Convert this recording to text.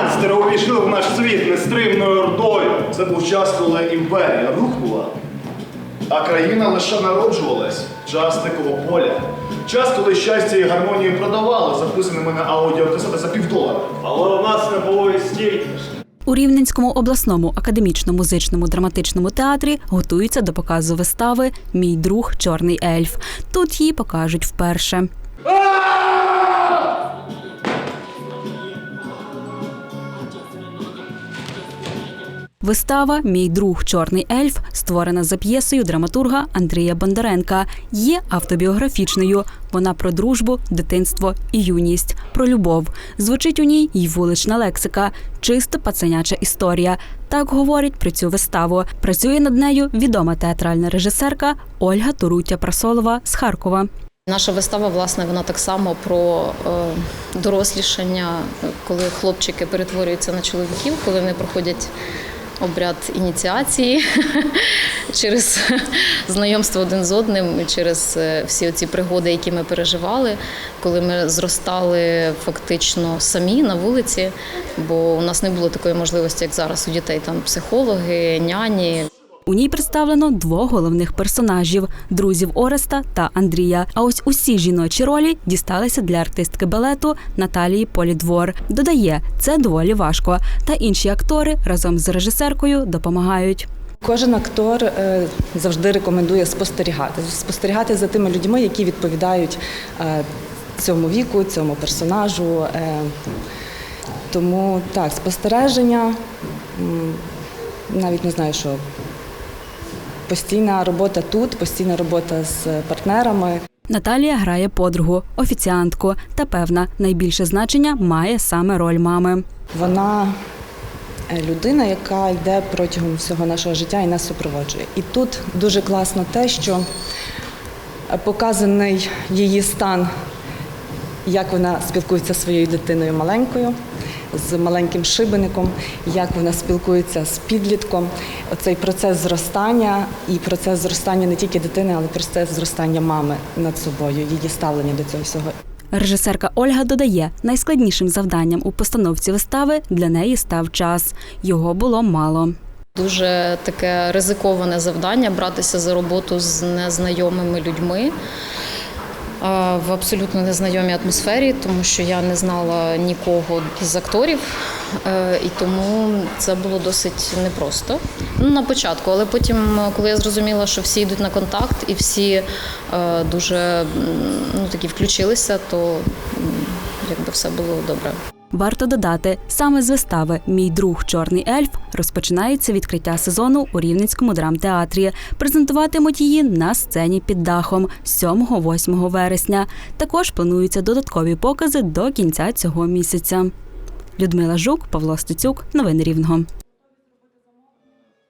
ганстери увійшли в наш світ нестримною ордою. Це був час, коли імперія рухнула, а країна лише народжувалась. Час дикого поля. Час, коли щастя і гармонію продавали записаними на аудіокасети за півдолара. Але у нас не було і стільки ж. У Рівненському обласному академічно-музичному драматичному театрі готуються до показу вистави Мій друг чорний ельф. Тут її покажуть вперше. Вистава Мій друг чорний ельф створена за п'єсою драматурга Андрія Бондаренка. Є автобіографічною. Вона про дружбу, дитинство і юність, про любов. Звучить у ній й вулична лексика, чисто пацаняча історія. Так говорить про цю виставу. Працює над нею відома театральна режисерка Ольга Турутя Прасолова з Харкова. Наша вистава, власне, вона так само про е, дорослішання, коли хлопчики перетворюються на чоловіків, коли вони проходять обряд ініціації через знайомство один з одним, через е, всі ці пригоди, які ми переживали, коли ми зростали фактично самі на вулиці, бо у нас не було такої можливості, як зараз у дітей там психологи, няні. У ній представлено двох головних персонажів друзів Ореста та Андрія. А ось усі жіночі ролі дісталися для артистки балету Наталії Полідвор. Додає, це доволі важко. Та інші актори разом з режисеркою допомагають. Кожен актор е, завжди рекомендує спостерігати, спостерігати за тими людьми, які відповідають е, цьому віку, цьому персонажу. Е, Тому так, спостереження, навіть не знаю, що постійна робота тут, постійна робота з партнерами. Наталія грає подругу, офіціантку та певна найбільше значення має саме роль мами. Вона е, людина, яка йде протягом всього нашого життя і нас супроводжує. І тут дуже класно те, що е, показаний її стан, як вона спілкується зі своєю дитиною маленькою, з маленьким шибеником, як вона спілкується з підлітком. Оцей процес зростання і процес зростання не тільки дитини, але процес зростання мами над собою, її ставлення до цього всього. Режисерка Ольга додає, найскладнішим завданням у постановці вистави для неї став час. Його було мало. Дуже таке ризиковане завдання братися за роботу з незнайомими людьми в абсолютно незнайомій атмосфері, тому що я не знала нікого з акторів, е, і тому це було досить непросто. Ну, на початку, але потім, коли я зрозуміла, що всі йдуть на контакт і всі е, дуже ну, такі включилися, то якби все було добре. Варто додати, саме з вистави Мій друг чорний ельф розпочинається відкриття сезону у Рівненському драмтеатрі. Презентуватимуть її на сцені під дахом 7-8 вересня. Також плануються додаткові покази до кінця цього місяця. Людмила Жук, Павло Стецюк, новини Рівного.